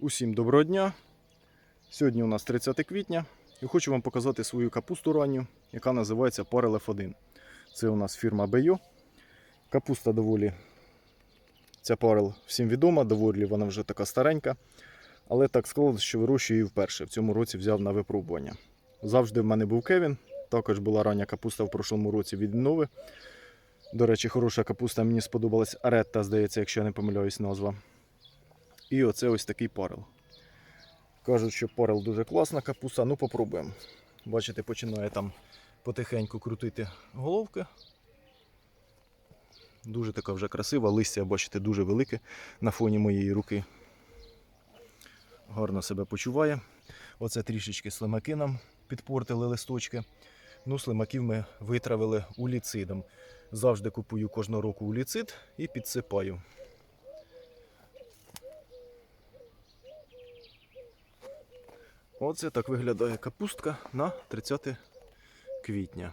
Усім доброго дня. Сьогодні у нас 30 квітня і хочу вам показати свою капусту ранню, яка називається Parel F1. Це у нас фірма Бейо. Капуста доволі. Ця парел всім відома, доволі вона вже така старенька. Але так склалося, що вирощую її вперше. В цьому році взяв на випробування. Завжди в мене був Кевін. Також була рання капуста в прошлому році від Нови. До речі, хороша капуста мені сподобалась Аретта, здається, якщо я не помиляюсь назва. І оце ось такий парел. Кажуть, що парел дуже класна капуста. Ну, попробуємо. Бачите, починає там потихеньку крутити головки. Дуже така вже красива. Листя, бачите, дуже велике на фоні моєї руки. Гарно себе почуває. Оце трішечки слимаки нам підпортили листочки. Ну, слимаків ми витравили уліцидом. Завжди купую кожного року уліцид і підсипаю. Оце так виглядає капустка на 30 квітня.